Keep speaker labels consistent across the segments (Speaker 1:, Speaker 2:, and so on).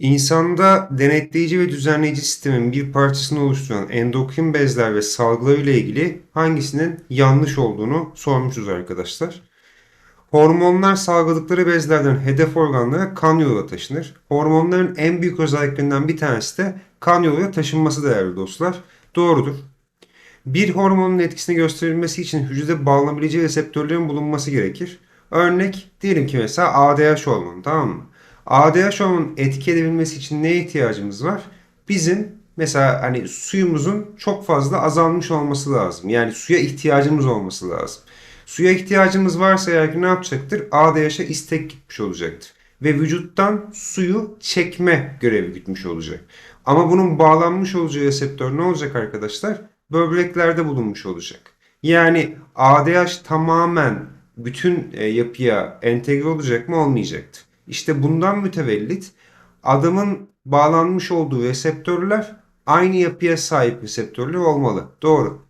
Speaker 1: İnsanda denetleyici ve düzenleyici sistemin bir parçasını oluşturan endokrin bezler ve salgılar ile ilgili hangisinin yanlış olduğunu sormuşuz arkadaşlar. Hormonlar salgıladıkları bezlerden hedef organlara kan yoluyla taşınır. Hormonların en büyük özelliklerinden bir tanesi de kan yoluyla taşınması değerli dostlar. Doğrudur. Bir hormonun etkisini gösterilmesi için hücrede bağlanabileceği reseptörlerin bulunması gerekir. Örnek diyelim ki mesela ADH hormonu tamam mı? ADH hormonun etki edebilmesi için neye ihtiyacımız var? Bizim mesela hani suyumuzun çok fazla azalmış olması lazım. Yani suya ihtiyacımız olması lazım. Suya ihtiyacımız varsa eğer ki ne yapacaktır? ADH'a istek gitmiş olacaktır. Ve vücuttan suyu çekme görevi gütmüş olacak. Ama bunun bağlanmış olacağı reseptör ne olacak arkadaşlar? Böbreklerde bulunmuş olacak. Yani ADH tamamen bütün e, yapıya entegre olacak mı olmayacaktır. İşte bundan mütevellit adamın bağlanmış olduğu reseptörler aynı yapıya sahip reseptörler olmalı. Doğru.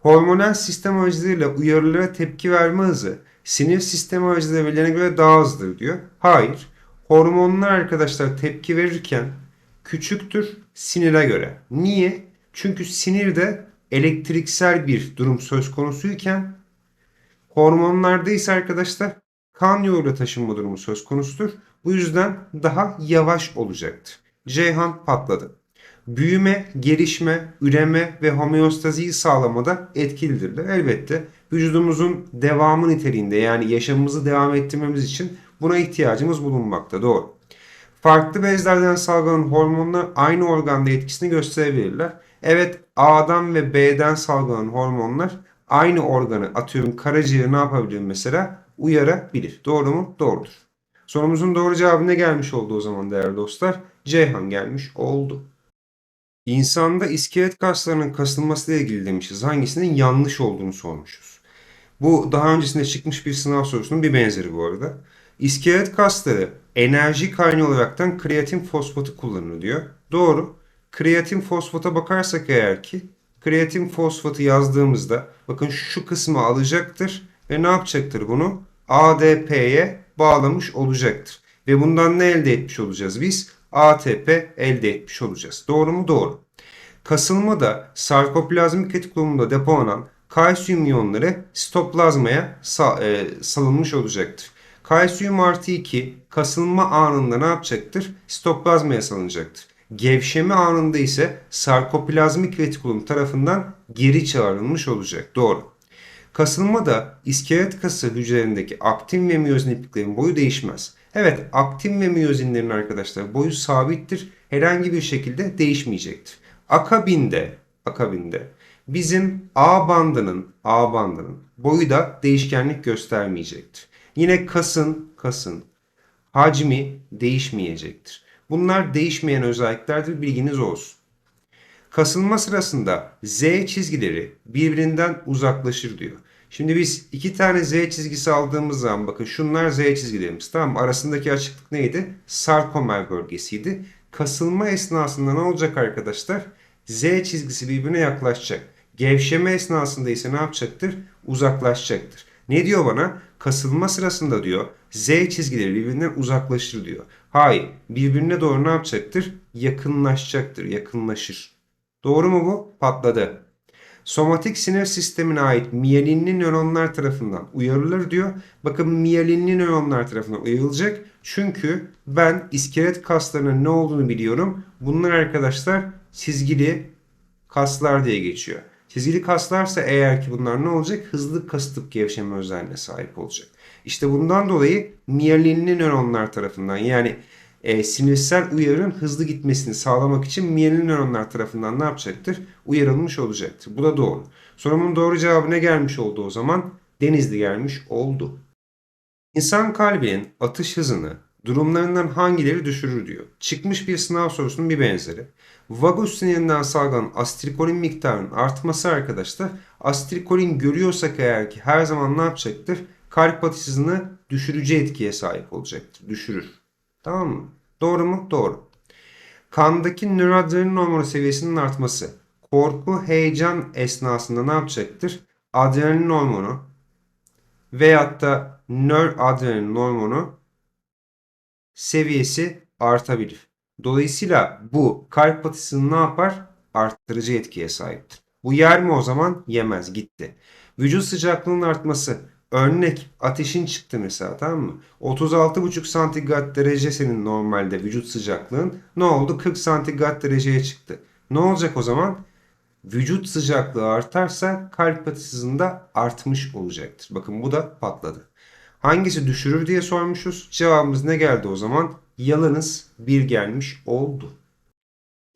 Speaker 1: Hormonal sistem aracılığıyla uyarılara tepki verme hızı sinir sistemi aracılığıyla verilene göre daha hızlıdır diyor. Hayır. Hormonlar arkadaşlar tepki verirken küçüktür sinire göre. Niye? Çünkü sinirde elektriksel bir durum söz konusuyken hormonlarda ise arkadaşlar kan yoluyla taşınma durumu söz konusudur. Bu yüzden daha yavaş olacaktır. Ceyhan patladı. Büyüme, gelişme, üreme ve homeostaziyi sağlamada etkilidirler. Elbette vücudumuzun devamı niteliğinde yani yaşamımızı devam ettirmemiz için buna ihtiyacımız bulunmakta. Doğru. Farklı bezlerden salgılanan hormonlar aynı organda etkisini gösterebilirler. Evet A'dan ve B'den salgılanan hormonlar aynı organı atıyorum karaciğeri ne yapabilir mesela? Uyarabilir. Doğru mu? Doğrudur. Sorumuzun doğru cevabı ne gelmiş oldu o zaman değerli dostlar? Ceyhan gelmiş oldu. İnsanda iskelet kaslarının kasılması ile ilgili demişiz. Hangisinin yanlış olduğunu sormuşuz. Bu daha öncesinde çıkmış bir sınav sorusunun bir benzeri bu arada. İskelet kasları enerji kaynağı olaraktan kreatin fosfatı kullanılıyor diyor. Doğru. Kreatin fosfata bakarsak eğer ki kreatin fosfatı yazdığımızda bakın şu kısmı alacaktır ve ne yapacaktır bunu? ADP'ye bağlamış olacaktır. Ve bundan ne elde etmiş olacağız biz? ATP elde etmiş olacağız. Doğru mu? Doğru. Kasılmada sarkoplazmik retikulumda depolanan kalsiyum iyonları sitoplazmaya e, salınmış olacaktır. Kalsiyum artı 2 kasılma anında ne yapacaktır? Sitoplazmaya salınacaktır. Gevşeme anında ise sarkoplazmik retikulum tarafından geri çağrılmış olacak. Doğru. Kasılmada iskelet kası hücrelerindeki aktin ve miyozin ipliklerin boyu değişmez. Evet aktin ve miyozinlerin arkadaşlar boyu sabittir. Herhangi bir şekilde değişmeyecektir. Akabinde, akabinde bizim A bandının, A bandının boyu da değişkenlik göstermeyecektir. Yine kasın, kasın hacmi değişmeyecektir. Bunlar değişmeyen özelliklerdir bilginiz olsun. Kasılma sırasında Z çizgileri birbirinden uzaklaşır diyor. Şimdi biz iki tane Z çizgisi aldığımız zaman bakın şunlar Z çizgilerimiz tamam? Arasındaki açıklık neydi? Sarkomer bölgesiydi. Kasılma esnasında ne olacak arkadaşlar? Z çizgisi birbirine yaklaşacak. Gevşeme esnasında ise ne yapacaktır? Uzaklaşacaktır. Ne diyor bana? Kasılma sırasında diyor Z çizgileri birbirinden uzaklaşır diyor. Hayır. Birbirine doğru ne yapacaktır? Yakınlaşacaktır. Yakınlaşır. Doğru mu bu? Patladı. Somatik sinir sistemine ait miyelinli nöronlar tarafından uyarılır diyor. Bakın miyelinli nöronlar tarafından uyarılacak. Çünkü ben iskelet kaslarının ne olduğunu biliyorum. Bunlar arkadaşlar çizgili kaslar diye geçiyor. Çizgili kaslarsa eğer ki bunlar ne olacak? Hızlı kasıtıp gevşeme özelliğine sahip olacak. İşte bundan dolayı miyelinli nöronlar tarafından yani e, sinirsel uyarının hızlı gitmesini sağlamak için miyelin nöronlar tarafından ne yapacaktır? Uyarılmış olacaktır. Bu da doğru. Sorumun doğru cevabı ne gelmiş oldu o zaman? Denizli gelmiş oldu. İnsan kalbinin atış hızını durumlarından hangileri düşürür diyor. Çıkmış bir sınav sorusunun bir benzeri. Vagus sinirinden salgılanan astrikolin miktarının artması arkadaşlar. Astrikolin görüyorsak eğer ki her zaman ne yapacaktır? Kalp atış hızını düşürücü etkiye sahip olacaktır. Düşürür. Tamam mı? Doğru mu? Doğru. Kandaki nöroadrenalin hormonu seviyesinin artması korku, heyecan esnasında ne yapacaktır? Adrenalin hormonu veyahut da nöradrenalin hormonu seviyesi artabilir. Dolayısıyla bu kalp patisini ne yapar? Arttırıcı etkiye sahiptir. Bu yer mi o zaman? Yemez. Gitti. Vücut sıcaklığının artması. Örnek ateşin çıktı mesela tamam mı? 36,5 santigrat derece senin normalde vücut sıcaklığın. Ne oldu? 40 santigrat dereceye çıktı. Ne olacak o zaman? Vücut sıcaklığı artarsa kalp atış hızında artmış olacaktır. Bakın bu da patladı. Hangisi düşürür diye sormuşuz. Cevabımız ne geldi o zaman? Yalınız bir gelmiş oldu.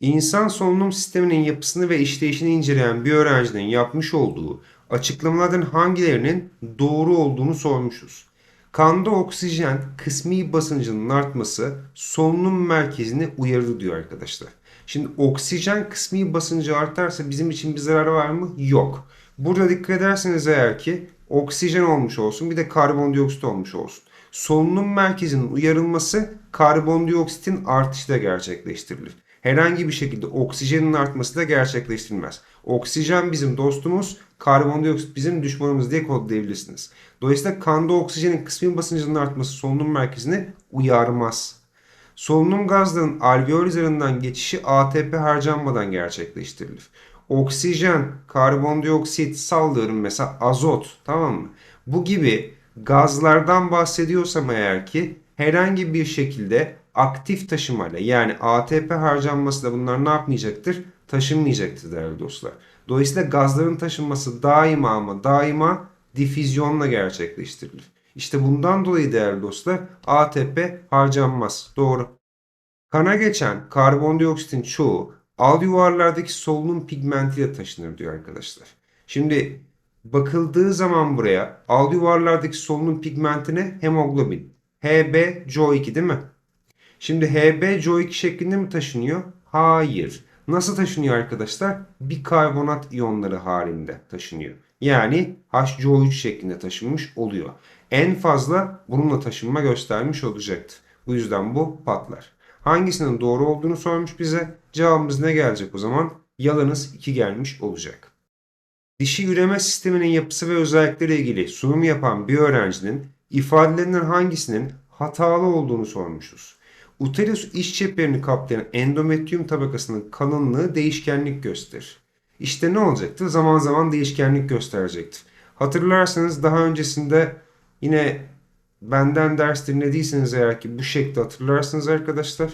Speaker 1: İnsan solunum sisteminin yapısını ve işleyişini inceleyen bir öğrencinin yapmış olduğu açıklamalardan hangilerinin doğru olduğunu sormuşuz. Kanda oksijen kısmi basıncının artması solunum merkezini uyarır diyor arkadaşlar. Şimdi oksijen kısmi basıncı artarsa bizim için bir zararı var mı? Yok. Burada dikkat ederseniz eğer ki oksijen olmuş olsun bir de karbondioksit olmuş olsun. Solunum merkezinin uyarılması karbondioksitin artışı da gerçekleştirilir. Herhangi bir şekilde oksijenin artması da gerçekleştirilmez. Oksijen bizim dostumuz, karbondioksit bizim düşmanımız diye kodlayabilirsiniz. Dolayısıyla kanda oksijenin kısmi basıncının artması solunum merkezini uyarmaz. Solunum gazlarının alveol üzerinden geçişi ATP harcanmadan gerçekleştirilir. Oksijen, karbondioksit, sallıyorum mesela azot tamam mı? Bu gibi gazlardan bahsediyorsam eğer ki herhangi bir şekilde aktif taşımayla yani ATP harcanması da bunlar ne yapmayacaktır? Taşınmayacaktır değerli dostlar. Dolayısıyla gazların taşınması daima ama daima difüzyonla gerçekleştirilir. İşte bundan dolayı değerli dostlar ATP harcanmaz. Doğru. Kana geçen karbondioksitin çoğu al yuvarlardaki solunum pigmentiyle taşınır diyor arkadaşlar. Şimdi bakıldığı zaman buraya al yuvarlardaki solunum pigmentine hemoglobin. HbCO2 değil mi? Şimdi HbCO2 şeklinde mi taşınıyor? Hayır. Nasıl taşınıyor arkadaşlar? Bikarbonat iyonları halinde taşınıyor. Yani HCO3 şeklinde taşınmış oluyor. En fazla bununla taşınma göstermiş olacaktır. Bu yüzden bu patlar. Hangisinin doğru olduğunu sormuş bize. Cevabımız ne gelecek o zaman? Yalanız 2 gelmiş olacak. Dişi üreme sisteminin yapısı ve özellikleri ilgili sunum yapan bir öğrencinin ifadelerinden hangisinin hatalı olduğunu sormuşuz. Uterus iç çeperini kaplayan endometrium tabakasının kalınlığı değişkenlik gösterir. İşte ne olacaktır? Zaman zaman değişkenlik gösterecektir. Hatırlarsanız daha öncesinde yine benden ders dinlediyseniz eğer ki bu şekilde hatırlarsınız arkadaşlar.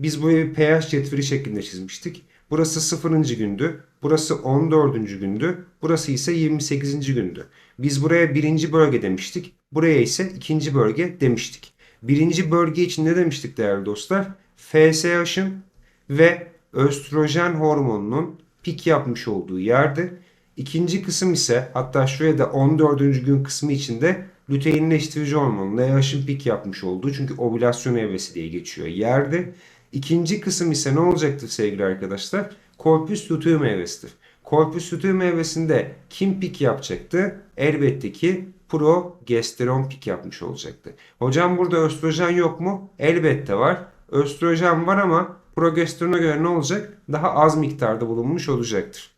Speaker 1: Biz buraya bir pH cetveli şeklinde çizmiştik. Burası 0. gündü. Burası 14. gündü. Burası ise 28. gündü. Biz buraya birinci bölge demiştik. Buraya ise ikinci bölge demiştik. Birinci bölge için ne demiştik değerli dostlar? FSH'ın ve östrojen hormonunun pik yapmış olduğu yerde. İkinci kısım ise hatta şuraya da 14. gün kısmı içinde luteinleştirici hormon LH'ın pik yapmış olduğu çünkü ovülasyon evresi diye geçiyor yerde. İkinci kısım ise ne olacaktır sevgili arkadaşlar? Corpus luteum evresidir. Corpus luteum evresinde kim pik yapacaktı? Elbette ki progesteron pik yapmış olacaktı. Hocam burada östrojen yok mu? Elbette var. Östrojen var ama progesterona göre ne olacak? Daha az miktarda bulunmuş olacaktır.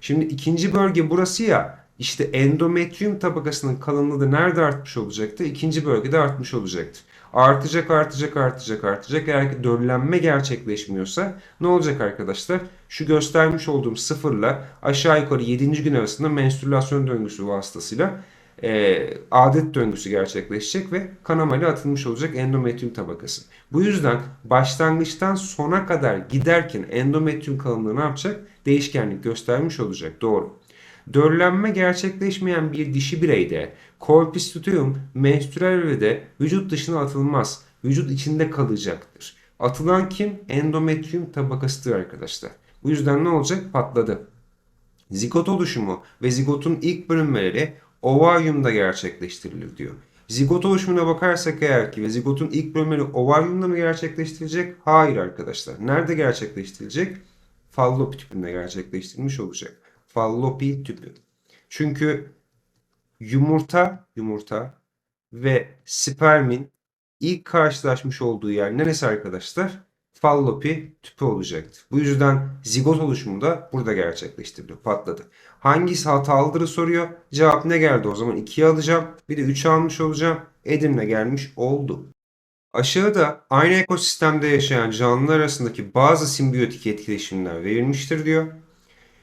Speaker 1: Şimdi ikinci bölge burası ya. İşte endometrium tabakasının kalınlığı da nerede artmış olacaktı? İkinci bölgede artmış olacaktı. Artacak, artacak, artacak, artacak. Eğer ki döllenme gerçekleşmiyorsa ne olacak arkadaşlar? Şu göstermiş olduğum sıfırla aşağı yukarı 7. gün arasında menstrülasyon döngüsü vasıtasıyla e, adet döngüsü gerçekleşecek ve kanamayla atılmış olacak endometrium tabakası. Bu yüzden başlangıçtan sona kadar giderken endometrium kalınlığı ne yapacak? Değişkenlik göstermiş olacak. Doğru. Döllenme gerçekleşmeyen bir dişi bireyde corpus luteum menstrüel evrede vücut dışına atılmaz. Vücut içinde kalacaktır. Atılan kim? Endometrium tabakasıdır arkadaşlar. Bu yüzden ne olacak? Patladı. Zigot oluşumu ve zigotun ilk bölünmeleri ovaryumda gerçekleştirilir diyor. Zigot oluşumuna bakarsak eğer ki ve zigotun ilk bölümleri ovaryumda mı gerçekleştirilecek? Hayır arkadaşlar. Nerede gerçekleştirilecek? Fallopi tüpünde gerçekleştirilmiş olacak. Fallopi tüpü. Çünkü yumurta, yumurta ve spermin ilk karşılaşmış olduğu yer neresi arkadaşlar? Fallopi tüpü olacaktı. Bu yüzden zigot oluşumu da burada gerçekleştiriliyor. Patladı. Hangisi hatalıdır soruyor. Cevap ne geldi o zaman? 2'yi alacağım. Bir de 3'ü almış olacağım. Edirne gelmiş oldu. Aşağıda aynı ekosistemde yaşayan canlılar arasındaki bazı simbiyotik etkileşimler verilmiştir diyor.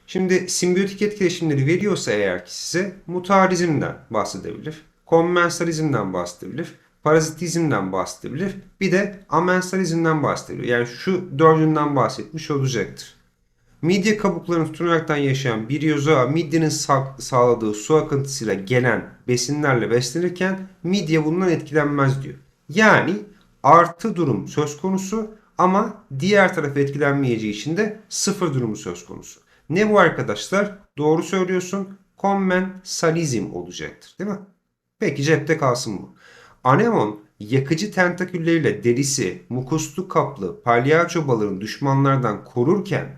Speaker 1: Şimdi simbiyotik etkileşimleri veriyorsa eğer ki size mutualizmden bahsedebilir, kommensalizmden bahsedebilir, parazitizmden bahsedebilir, bir de amensalizmden bahsedebilir. Yani şu dördünden bahsetmiş olacaktır. Midye kabuklarını tutunaraktan yaşayan bir yozoğa midyenin sa- sağladığı su akıntısıyla gelen besinlerle beslenirken midye bundan etkilenmez diyor. Yani artı durum söz konusu ama diğer taraf etkilenmeyeceği için de sıfır durumu söz konusu. Ne bu arkadaşlar? Doğru söylüyorsun. Kommensalizm olacaktır değil mi? Peki cepte kalsın bu. Anemon yakıcı tentakülleriyle derisi, mukuslu kaplı palyaço balığını düşmanlardan korurken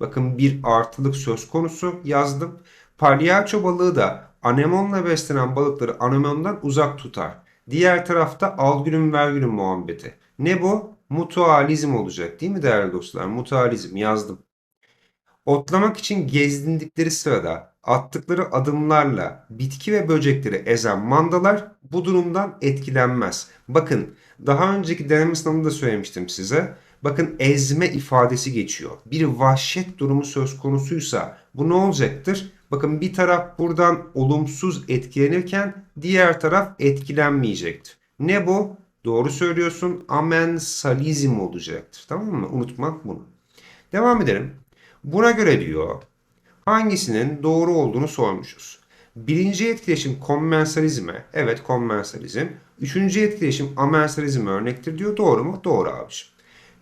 Speaker 1: bakın bir artılık söz konusu yazdım. Palyaço balığı da anemonla beslenen balıkları anemondan uzak tutar. Diğer tarafta al gülüm muhabbeti. Ne bu? Mutualizm olacak değil mi değerli dostlar? Mutualizm yazdım. Otlamak için gezdindikleri sırada attıkları adımlarla bitki ve böcekleri ezen mandalar bu durumdan etkilenmez. Bakın daha önceki deneme sınavında da söylemiştim size. Bakın ezme ifadesi geçiyor. Bir vahşet durumu söz konusuysa bu ne olacaktır? Bakın bir taraf buradan olumsuz etkilenirken diğer taraf etkilenmeyecektir. Ne bu? Doğru söylüyorsun. Amensalizm olacaktır. Tamam mı? Unutmak bunu. Devam edelim. Buna göre diyor hangisinin doğru olduğunu sormuşuz. Birinci etkileşim kommensalizme. Evet kommensalizm. Üçüncü etkileşim amensalizme örnektir diyor. Doğru mu? Doğru abiciğim.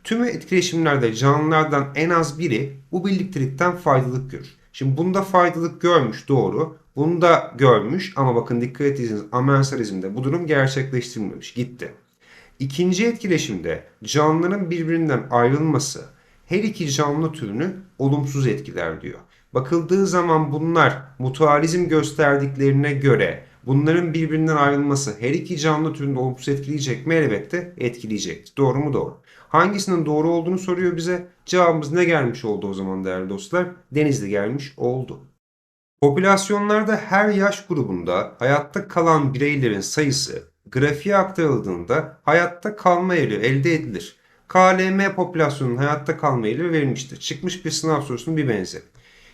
Speaker 1: Tüm etkileşimlerde canlılardan en az biri bu birliktelikten faydalık görür. Şimdi bunda faydalık görmüş doğru. Bunda görmüş ama bakın dikkat etseniz amensalizmde bu durum gerçekleştirilmemiş. Gitti. İkinci etkileşimde canlıların birbirinden ayrılması her iki canlı türünü olumsuz etkiler diyor. Bakıldığı zaman bunlar mutualizm gösterdiklerine göre bunların birbirinden ayrılması her iki canlı türünü olumsuz etkileyecek mi? Elbette etkileyecek. Doğru mu? Doğru. Hangisinin doğru olduğunu soruyor bize. Cevabımız ne gelmiş oldu o zaman değerli dostlar? Denizli gelmiş oldu. Popülasyonlarda her yaş grubunda hayatta kalan bireylerin sayısı grafiğe aktarıldığında hayatta kalma eğri elde edilir. KLM popülasyonunun hayatta kalma eğri verilmiştir. Çıkmış bir sınav sorusunun bir benzeri.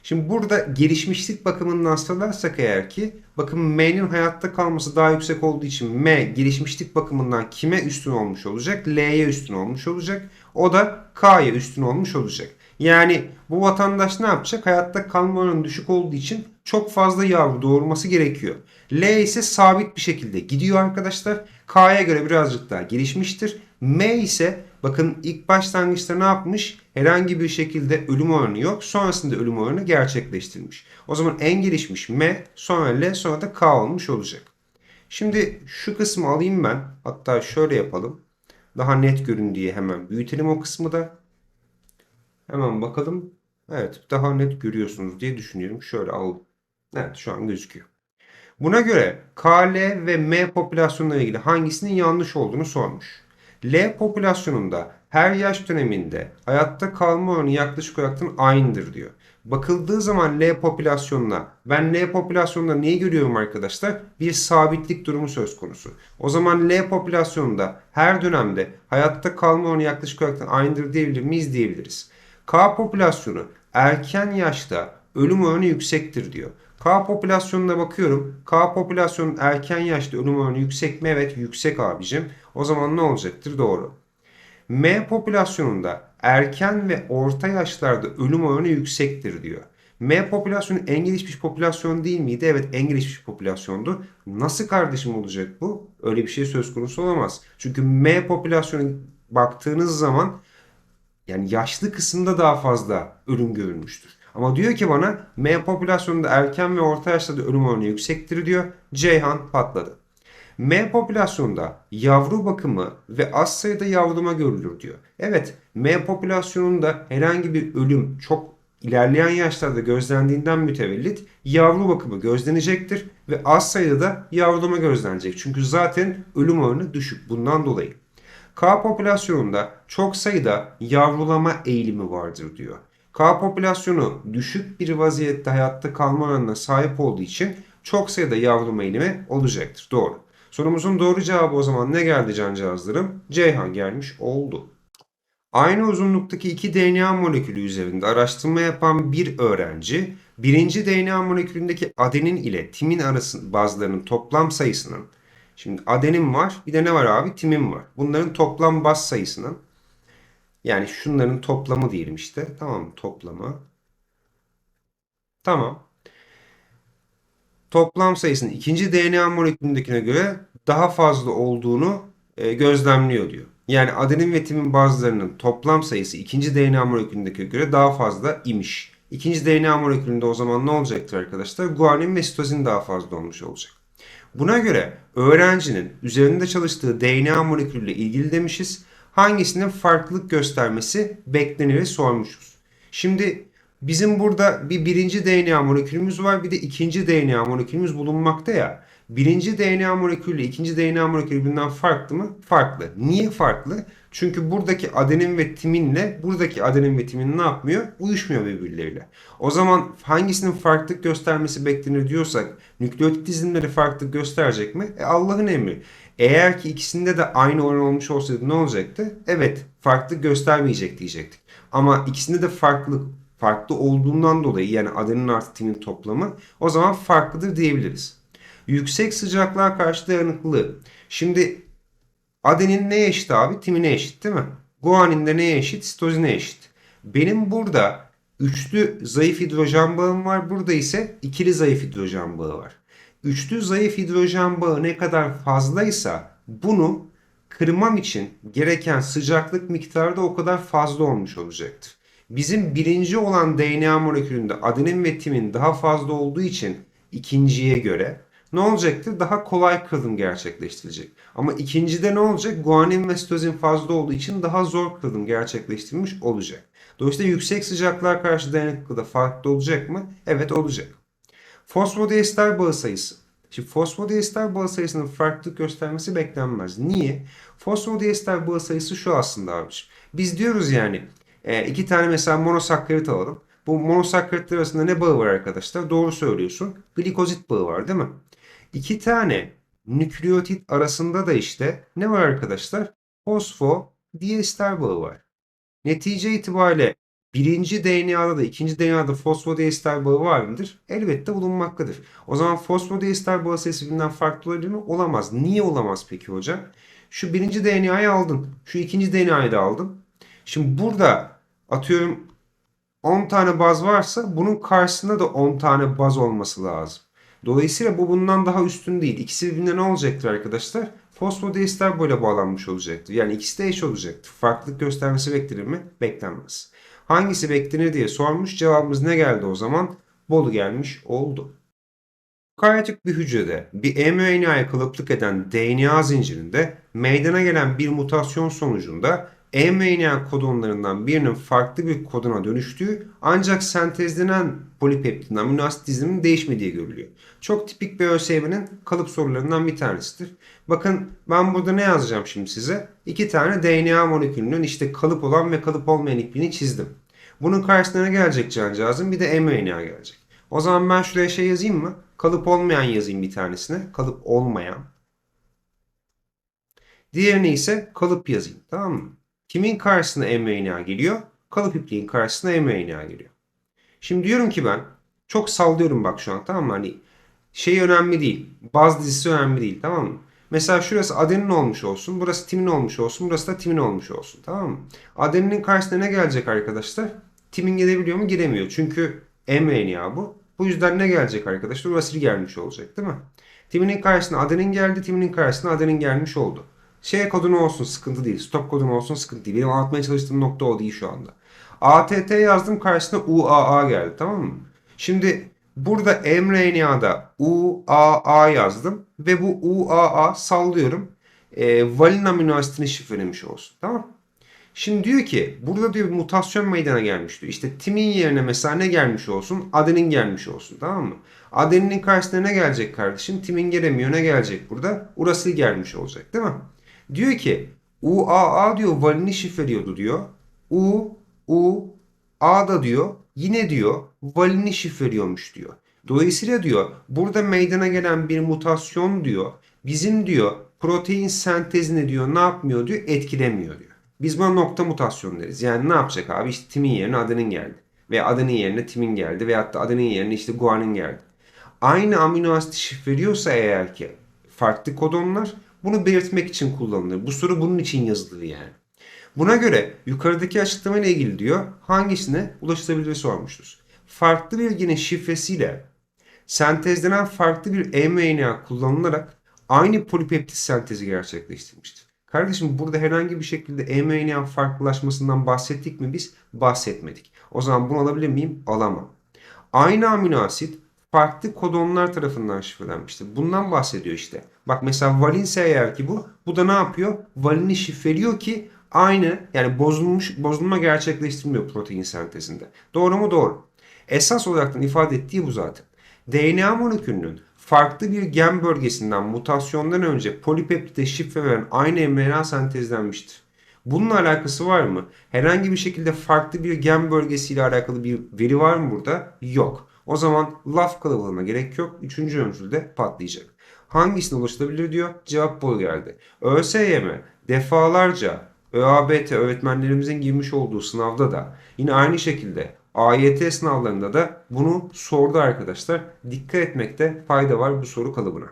Speaker 1: Şimdi burada gelişmişlik bakımından sıralarsak eğer ki bakın M'nin hayatta kalması daha yüksek olduğu için M gelişmişlik bakımından kime üstün olmuş olacak? L'ye üstün olmuş olacak. O da K'ya üstün olmuş olacak. Yani bu vatandaş ne yapacak? Hayatta kalma oranı düşük olduğu için çok fazla yavru doğurması gerekiyor. L ise sabit bir şekilde gidiyor arkadaşlar. K'ya göre birazcık daha gelişmiştir. M ise bakın ilk başlangıçta ne yapmış? Herhangi bir şekilde ölüm oranı yok. Sonrasında ölüm oranı gerçekleştirmiş. O zaman en gelişmiş M, sonra L, sonra da K olmuş olacak. Şimdi şu kısmı alayım ben. Hatta şöyle yapalım. Daha net görün diye hemen büyütelim o kısmı da. Hemen bakalım. Evet daha net görüyorsunuz diye düşünüyorum. Şöyle al. Evet şu an gözüküyor. Buna göre KL ve M popülasyonları ilgili hangisinin yanlış olduğunu sormuş. L popülasyonunda her yaş döneminde hayatta kalma oranı yaklaşık olarak aynıdır diyor. Bakıldığı zaman L popülasyonuna ben L popülasyonunda neyi görüyorum arkadaşlar? Bir sabitlik durumu söz konusu. O zaman L popülasyonunda her dönemde hayatta kalma oranı yaklaşık olarak aynıdır diyebilir miyiz? Diyebiliriz. K popülasyonu erken yaşta ölüm oranı yüksektir diyor. K popülasyonuna bakıyorum. K popülasyonun erken yaşta ölüm oranı yüksek mi? Evet yüksek abicim. O zaman ne olacaktır? Doğru. M popülasyonunda erken ve orta yaşlarda ölüm oranı yüksektir diyor. M popülasyonu en gelişmiş popülasyon değil miydi? Evet en gelişmiş popülasyondu. Nasıl kardeşim olacak bu? Öyle bir şey söz konusu olamaz. Çünkü M popülasyonu baktığınız zaman yani yaşlı kısımda daha fazla ölüm görülmüştür. Ama diyor ki bana M popülasyonunda erken ve orta yaşta da ölüm oranı yüksektir diyor. Ceyhan patladı. M popülasyonunda yavru bakımı ve az sayıda yavrulama görülür diyor. Evet M popülasyonunda herhangi bir ölüm çok ilerleyen yaşlarda gözlendiğinden mütevellit yavru bakımı gözlenecektir ve az sayıda da yavrulama gözlenecek. Çünkü zaten ölüm oranı düşük bundan dolayı. K popülasyonunda çok sayıda yavrulama eğilimi vardır diyor. K popülasyonu düşük bir vaziyette hayatta kalma oranına sahip olduğu için çok sayıda yavrulama eğilimi olacaktır. Doğru. Sorumuzun doğru cevabı o zaman ne geldi cancağızlarım? Ceyhan gelmiş oldu. Aynı uzunluktaki iki DNA molekülü üzerinde araştırma yapan bir öğrenci, birinci DNA molekülündeki adenin ile timin arası bazlarının toplam sayısının, şimdi adenin var, bir de ne var abi? Timin var. Bunların toplam baz sayısının, yani şunların toplamı diyelim işte, tamam mı? Toplamı. Tamam. Toplam sayısının ikinci DNA molekülündekine göre daha fazla olduğunu e, gözlemliyor diyor. Yani adenin ve timin bazılarının toplam sayısı ikinci DNA molekülündekine göre daha fazla imiş. İkinci DNA molekülünde o zaman ne olacaktır arkadaşlar? Guanin ve sitozin daha fazla olmuş olacak. Buna göre öğrencinin üzerinde çalıştığı DNA molekülüyle ilgili demişiz. Hangisinin farklılık göstermesi beklenir sormuşuz. Şimdi bizim burada bir birinci DNA molekülümüz var bir de ikinci DNA molekülümüz bulunmakta ya. Birinci DNA molekülü ikinci DNA molekülü birbirinden farklı mı? Farklı. Niye farklı? Çünkü buradaki adenin ve timinle buradaki adenin ve timin ne yapmıyor? Uyuşmuyor birbirleriyle. O zaman hangisinin farklılık göstermesi beklenir diyorsak nükleotit dizimleri farklılık gösterecek mi? E Allah'ın emri. Eğer ki ikisinde de aynı oran olmuş olsaydı ne olacaktı? Evet farklılık göstermeyecek diyecektik. Ama ikisinde de farklılık farklı olduğundan dolayı yani adenin artı timin toplamı o zaman farklıdır diyebiliriz. Yüksek sıcaklığa karşı dayanıklılığı. Şimdi adenin neye eşit abi? Timine eşit değil mi? Guanin de neye eşit? Sitozine eşit. Benim burada üçlü zayıf hidrojen bağım var. Burada ise ikili zayıf hidrojen bağı var. Üçlü zayıf hidrojen bağı ne kadar fazlaysa bunu kırmam için gereken sıcaklık miktarı da o kadar fazla olmuş olacaktır. Bizim birinci olan DNA molekülünde adenin ve timin daha fazla olduğu için ikinciye göre ne olacaktır? Daha kolay kırılım gerçekleştirecek. Ama ikincide ne olacak? Guanin ve sitozin fazla olduğu için daha zor kırılım gerçekleştirilmiş olacak. Dolayısıyla yüksek sıcaklığa karşı dayanıklılığı da farklı olacak mı? Evet olacak. Fosfodiester bağı sayısı. Şimdi fosfodiester bağı sayısının farklılık göstermesi beklenmez. Niye? Fosfodiester bağı sayısı şu aslında abiciğim. Biz diyoruz yani e, iki tane mesela monosakkarit alalım. Bu monosakkaritler arasında ne bağı var arkadaşlar? Doğru söylüyorsun. Glikozit bağı var değil mi? İki tane nükleotit arasında da işte ne var arkadaşlar? Fosfodiester bağı var. Netice itibariyle birinci DNA'da da ikinci DNA'da fosfodiester bağı var mıdır? Elbette bulunmaktadır. O zaman fosfodiester bağı sayısı birbirinden farklı olabilir mi? Olamaz. Niye olamaz peki hocam? Şu birinci DNA'yı aldın. Şu ikinci DNA'yı da aldın. Şimdi burada atıyorum 10 tane baz varsa bunun karşısında da 10 tane baz olması lazım. Dolayısıyla bu bundan daha üstün değil. İkisi birbirine ne olacaktır arkadaşlar? Fosfodiester böyle bağlanmış olacaktır. Yani ikisi de eş olacaktır. Farklılık göstermesi beklenir mi? Beklenmez. Hangisi beklenir diye sormuş. Cevabımız ne geldi o zaman? Bolu gelmiş oldu. Karyotik bir hücrede bir mRNA'ya kalıplık eden DNA zincirinde meydana gelen bir mutasyon sonucunda mRNA kodonlarından birinin farklı bir kodona dönüştüğü ancak sentezlenen polipeptidin amino asit değişmediği görülüyor. Çok tipik bir ÖSYM'nin kalıp sorularından bir tanesidir. Bakın ben burada ne yazacağım şimdi size? İki tane DNA molekülünün işte kalıp olan ve kalıp olmayan ipliğini çizdim. Bunun karşısına ne gelecek cancağızım? Bir de mRNA gelecek. O zaman ben şuraya şey yazayım mı? Kalıp olmayan yazayım bir tanesine. Kalıp olmayan. Diğerini ise kalıp yazayım. Tamam mı? Kimin karşısına mRNA geliyor? Kalıp ipliğin karşısına mRNA geliyor. Şimdi diyorum ki ben çok sallıyorum bak şu an tamam mı? Hani şey önemli değil. Baz dizisi önemli değil tamam mı? Mesela şurası adenin olmuş olsun. Burası timin olmuş olsun. Burası da timin olmuş olsun. Tamam mı? Adeninin karşısına ne gelecek arkadaşlar? Timin gelebiliyor mu? Giremiyor. Çünkü mRNA bu. Bu yüzden ne gelecek arkadaşlar? Uracil gelmiş olacak değil mi? Timinin karşısına adenin geldi. Timinin karşısına adenin gelmiş oldu. Şey kodunu olsun sıkıntı değil. Stop kodunu olsun sıkıntı değil. Benim anlatmaya çalıştığım nokta o değil şu anda. ATT yazdım karşısına UAA geldi tamam mı? Şimdi burada mRNA'da UAA yazdım ve bu UAA sallıyorum. E, valin amino asitini şifrelemiş olsun tamam Şimdi diyor ki burada diyor bir mutasyon meydana gelmiş diyor. İşte timin yerine mesela ne gelmiş olsun? Adenin gelmiş olsun tamam mı? Adeninin karşısına ne gelecek kardeşim? Timin gelemiyor ne gelecek burada? Urası gelmiş olacak değil mi? Diyor ki UAA diyor valini şifreliyordu diyor. U, U, A da diyor yine diyor valini şifreliyormuş diyor. Dolayısıyla diyor burada meydana gelen bir mutasyon diyor bizim diyor protein sentezini diyor ne yapmıyor diyor etkilemiyor diyor. Biz buna nokta mutasyon deriz. Yani ne yapacak abi? İşte timin yerine adenin geldi. Veya adenin yerine timin geldi. Veyahut da adenin yerine işte guanin geldi. Aynı amino asit şifreliyorsa eğer ki farklı kodonlar bunu belirtmek için kullanılır. Bu soru bunun için yazılır yani. Buna göre yukarıdaki açıklama ile ilgili diyor hangisine ulaşılabilir sormuşuz. Farklı bir genin şifresiyle sentezlenen farklı bir mRNA kullanılarak aynı polipeptit sentezi gerçekleştirmiştir. Kardeşim burada herhangi bir şekilde mRNA farklılaşmasından bahsettik mi biz? Bahsetmedik. O zaman bunu alabilir miyim? Alamam. Aynı amino asit farklı kodonlar tarafından şifrelenmiştir. Bundan bahsediyor işte. Bak mesela valinse eğer ki bu, bu da ne yapıyor? Valini şifreliyor ki aynı yani bozulmuş bozulma gerçekleştirmiyor protein sentezinde. Doğru mu? Doğru. Esas olarak ifade ettiği bu zaten. DNA molekülünün farklı bir gen bölgesinden mutasyondan önce polipeptide şifre veren aynı mRNA sentezlenmiştir. Bununla alakası var mı? Herhangi bir şekilde farklı bir gen bölgesiyle alakalı bir veri var mı burada? Yok. O zaman laf kalabalığına gerek yok. Üçüncü öncülde patlayacak. Hangisine ulaşılabilir diyor. Cevap bol geldi. ÖSYM defalarca ÖABT öğretmenlerimizin girmiş olduğu sınavda da yine aynı şekilde AYT sınavlarında da bunu sordu arkadaşlar. Dikkat etmekte fayda var bu soru kalıbına.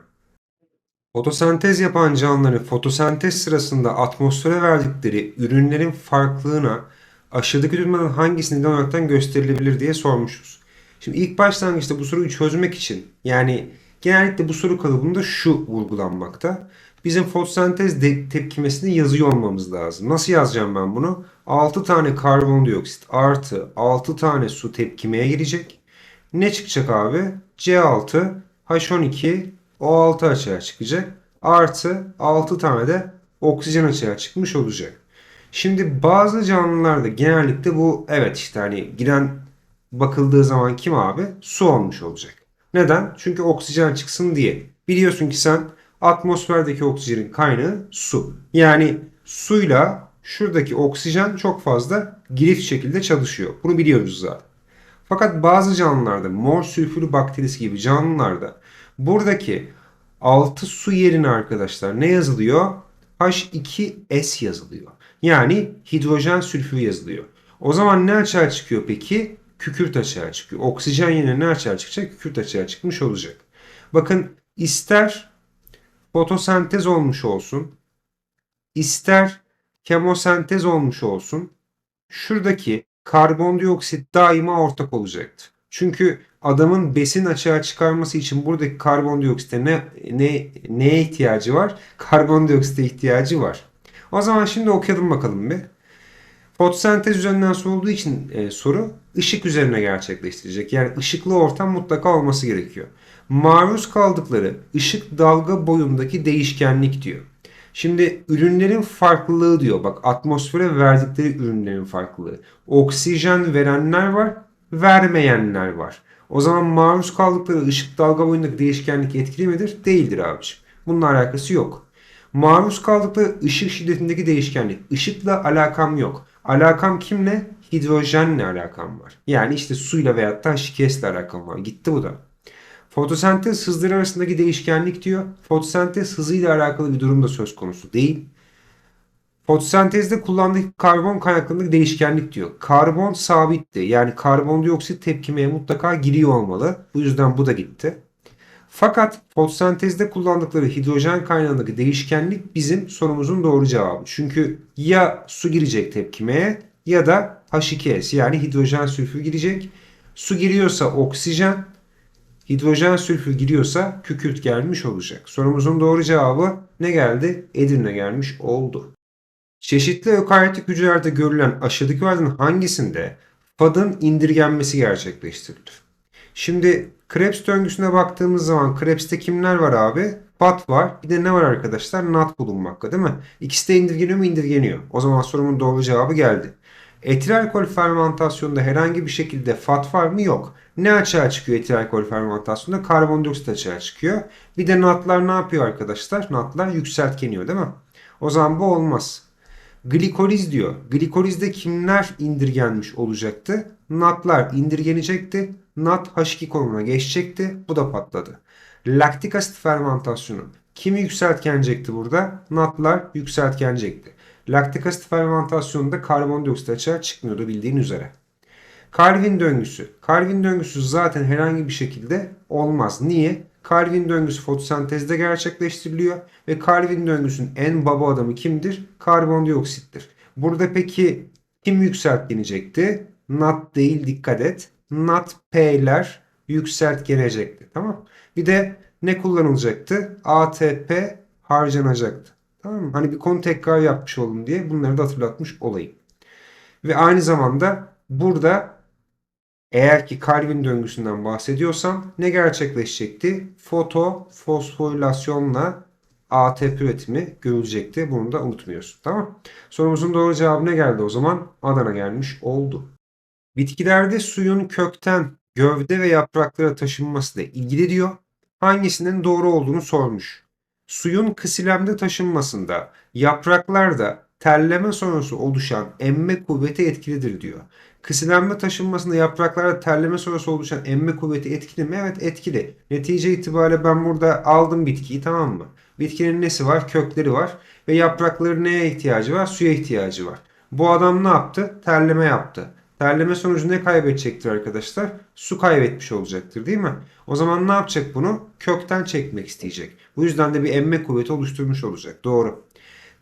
Speaker 1: Fotosentez yapan canlıların fotosentez sırasında atmosfere verdikleri ürünlerin farklılığına aşağıdaki durumlardan hangisi neden olarak gösterilebilir diye sormuşuz. Şimdi ilk başlangıçta bu soruyu çözmek için yani genellikle bu soru kalıbında şu vurgulanmakta. Bizim fotosentez tepkimesini yazıyor olmamız lazım. Nasıl yazacağım ben bunu? 6 tane karbondioksit artı 6 tane su tepkimeye girecek. Ne çıkacak abi? C6, H12, O6 açığa çıkacak. Artı 6 tane de oksijen açığa çıkmış olacak. Şimdi bazı canlılarda genellikle bu evet işte hani giren bakıldığı zaman kim abi? Su olmuş olacak. Neden? Çünkü oksijen çıksın diye. Biliyorsun ki sen atmosferdeki oksijenin kaynağı su. Yani suyla şuradaki oksijen çok fazla girift şekilde çalışıyor. Bunu biliyoruz zaten. Fakat bazı canlılarda mor sülfürlü bakterisi gibi canlılarda buradaki 6 su yerine arkadaşlar ne yazılıyor? H2S yazılıyor. Yani hidrojen sülfür yazılıyor. O zaman ne açığa çıkıyor peki? Kükürt açığa çıkıyor. Oksijen yerine ne açığa çıkacak? Kükürt açığa çıkmış olacak. Bakın ister fotosentez olmuş olsun, ister kemosentez olmuş olsun, şuradaki karbondioksit daima ortak olacaktır. Çünkü adamın besin açığa çıkarması için buradaki karbondioksite ne, ne, neye ihtiyacı var? Karbondioksite ihtiyacı var. O zaman şimdi okuyalım bakalım bir. Fotosentez üzerinden sorulduğu için e, soru ışık üzerine gerçekleştirecek. Yani ışıklı ortam mutlaka olması gerekiyor. Maruz kaldıkları ışık dalga boyundaki değişkenlik diyor. Şimdi ürünlerin farklılığı diyor. Bak atmosfere verdikleri ürünlerin farklılığı. Oksijen verenler var, vermeyenler var. O zaman maruz kaldıkları ışık dalga boyundaki değişkenlik etkili midir? Değildir abiciğim. Bununla alakası yok. Maruz kaldıkları ışık şiddetindeki değişkenlik. Işıkla alakam yok. Alakam kimle? Hidrojenle alakam var. Yani işte suyla veyahut da H2S ile alakam var. Gitti bu da. Fotosentez hızları arasındaki değişkenlik diyor. Fotosentez hızıyla alakalı bir durum da söz konusu değil. Fotosentezde kullandığı karbon kaynaklarındaki değişkenlik diyor. Karbon sabitti. Yani karbondioksit tepkimeye mutlaka giriyor olmalı. Bu yüzden bu da gitti. Fakat fotosentezde kullandıkları hidrojen kaynağındaki değişkenlik bizim sorumuzun doğru cevabı. Çünkü ya su girecek tepkimeye ya da H2S yani hidrojen sülfür girecek. Su giriyorsa oksijen, hidrojen sülfür giriyorsa kükürt gelmiş olacak. Sorumuzun doğru cevabı ne geldi? Edirne gelmiş oldu. Çeşitli ökaryotik hücrelerde görülen aşağıdakilerden hangisinde FAD'ın indirgenmesi gerçekleştirilir? Şimdi Krebs döngüsüne baktığımız zaman Krebs'te kimler var abi? FAD var. Bir de ne var arkadaşlar? NAT bulunmakta değil mi? İkisi de indirgeniyor mu? İndirgeniyor. O zaman sorumun doğru cevabı geldi. Etil alkol fermentasyonunda herhangi bir şekilde FAD var mı? Yok. Ne açığa çıkıyor etil alkol fermentasyonunda? Karbondioksit açığa çıkıyor. Bir de NAT'lar ne yapıyor arkadaşlar? NAT'lar yükseltkeniyor değil mi? O zaman bu olmaz. Glikoliz diyor. Glikolizde kimler indirgenmiş olacaktı? NAT'lar indirgenecekti. NAT H2 konumuna geçecekti. Bu da patladı. Laktik asit fermentasyonu. Kim yükseltgenecekti burada? Natlar yükseltgenecekti. Laktik asit fermentasyonunda karbondioksit açığa çıkmıyordu bildiğin üzere. Calvin döngüsü. Calvin döngüsü zaten herhangi bir şekilde olmaz. Niye? Calvin döngüsü fotosentezde gerçekleştiriliyor ve Calvin döngüsünün en baba adamı kimdir? Karbondioksittir. Burada peki kim yükseltgenecekti? NAT değil dikkat et. NAT P'ler yükseltgenecekti. Tamam. Bir de ne kullanılacaktı? ATP harcanacaktı. Tamam mı? Hani bir konu tekrar yapmış oldum diye bunları da hatırlatmış olayım. Ve aynı zamanda burada eğer ki Calvin döngüsünden bahsediyorsam ne gerçekleşecekti? Fotofosforilasyonla ATP üretimi görülecekti. Bunu da unutmuyorsun. Tamam. Sorumuzun doğru cevabı ne geldi o zaman? Adana gelmiş oldu. Bitkilerde suyun kökten gövde ve yapraklara taşınması ile ilgili diyor. Hangisinin doğru olduğunu sormuş. Suyun kısilemde taşınmasında yapraklarda terleme sonrası oluşan emme kuvveti etkilidir diyor. Kısilenme taşınmasında yapraklarda terleme sonrası oluşan emme kuvveti etkili mi? Evet etkili. Netice itibariyle ben burada aldım bitkiyi tamam mı? Bitkinin nesi var? Kökleri var. Ve yaprakları neye ihtiyacı var? Suya ihtiyacı var. Bu adam ne yaptı? Terleme yaptı. Terleme sonucu ne kaybedecektir arkadaşlar? Su kaybetmiş olacaktır değil mi? O zaman ne yapacak bunu? Kökten çekmek isteyecek. Bu yüzden de bir emme kuvveti oluşturmuş olacak. Doğru.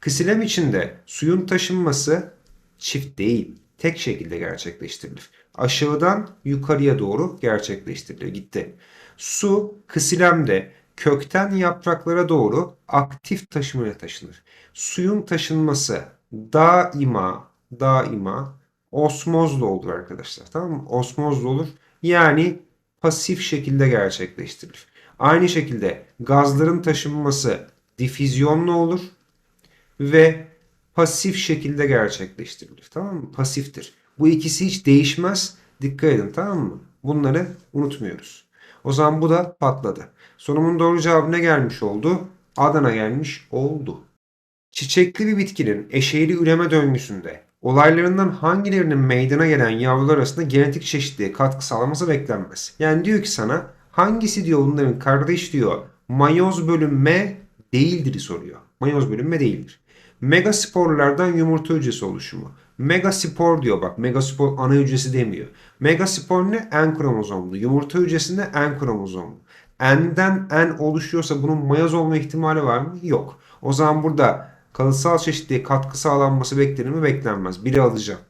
Speaker 1: Kısilem içinde suyun taşınması çift değil, tek şekilde gerçekleştirilir. Aşağıdan yukarıya doğru gerçekleştirilir. Gitti. Su kısilemde kökten yapraklara doğru aktif taşımaya taşınır. Suyun taşınması daima daima osmozla olur arkadaşlar. Tamam mı? Osmozla olur. Yani pasif şekilde gerçekleştirilir. Aynı şekilde gazların taşınması difüzyonla olur ve pasif şekilde gerçekleştirilir. Tamam mı? Pasiftir. Bu ikisi hiç değişmez. Dikkat edin tamam mı? Bunları unutmuyoruz. O zaman bu da patladı. Sorumun doğru cevabı ne gelmiş oldu? Adana gelmiş oldu. Çiçekli bir bitkinin eşeğli üreme döngüsünde olaylarından hangilerinin meydana gelen yavrular arasında genetik çeşitliliğe katkı sağlaması beklenmez. Yani diyor ki sana hangisi diyor bunların kardeş diyor mayoz bölünme değildir soruyor. Mayoz bölünme değildir. Megasporlardan yumurta hücresi oluşumu. Megaspor diyor bak. Megaspor ana hücresi demiyor. Megaspor ne? En kromozomlu. Yumurta hücresinde en kromozomlu. N'den N oluşuyorsa bunun mayoz olma ihtimali var mı? Yok. O zaman burada kalıtsal çeşitliğe katkı sağlanması beklenir mi? Beklenmez. Biri alacağım.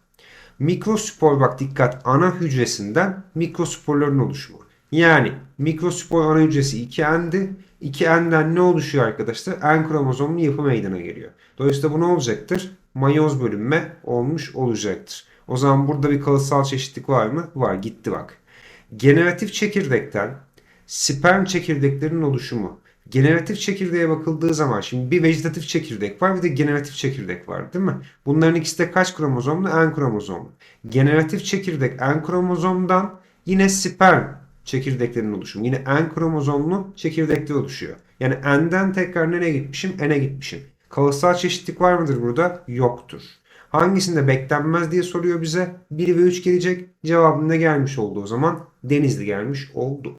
Speaker 1: Mikrospor bak dikkat ana hücresinden mikrosporların oluşumu. Yani mikrospor ana hücresi 2N'di. 2N'den ne oluşuyor arkadaşlar? N kromozomlu yapı meydana geliyor. Dolayısıyla bu ne olacaktır? Mayoz bölünme olmuş olacaktır. O zaman burada bir kalıtsal çeşitlilik var mı? Var. Gitti bak. Generatif çekirdekten sperm çekirdeklerinin oluşumu. Generatif çekirdeğe bakıldığı zaman şimdi bir vejetatif çekirdek var bir de generatif çekirdek var değil mi? Bunların ikisi de kaç kromozomlu? N kromozomlu. Generatif çekirdek N kromozomdan yine sperm çekirdeklerin oluşumu. Yine N kromozomlu çekirdekler oluşuyor. Yani N'den tekrar nereye gitmişim? N'e gitmişim. Kalıtsal çeşitlilik var mıdır burada? Yoktur. Hangisinde beklenmez diye soruyor bize. 1 ve 3 gelecek. Cevabında gelmiş oldu o zaman. Denizli gelmiş oldu.